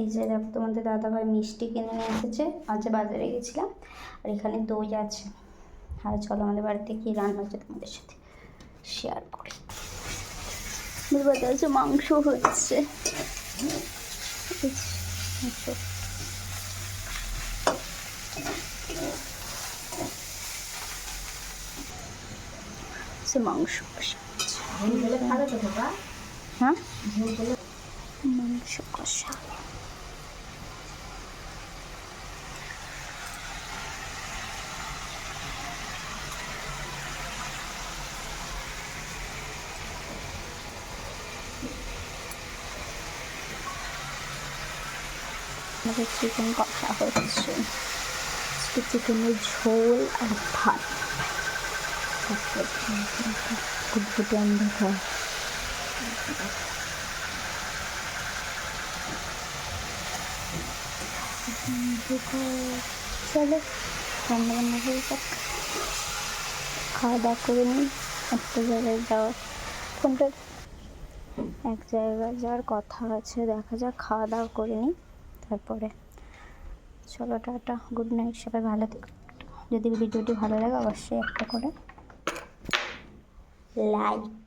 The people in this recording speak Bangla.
এই যে দেখো তোমাদের দাদাভাই মিষ্টি কিনে নিয়ে এসেছে। আজ বাজারে গেছিলাম আর এখানে দই আছে। আর চলো আমাদের বাড়িতে কি রান্না হচ্ছে তোমাদের সাথে শেয়ার করি। বাড়িতে আছে মাংস হচ্ছে। মাংস। সে মাংস কষা হ্যাঁ? মাংস কষা আমাদের চিকেন কষা হচ্ছে। আজকে চিকেনের ঝোল আর ভাত। গুটগুটি অন্ধকার। চলো রান্না বান্না হয়ে যাক। খাওয়া দাওয়া করে নিই, একটা জায়গায় যাওয়ার। ফোনটা এক জায়গায় যাওয়ার কথা আছে, দেখা যাক, খাওয়া দাওয়া করে নিই। তারপরে চলো টাটা, গুড নাইট, সবাই ভালো থেকো। যদি ভিডিওটি ভালো লাগে অবশ্যই একটা করে লাইক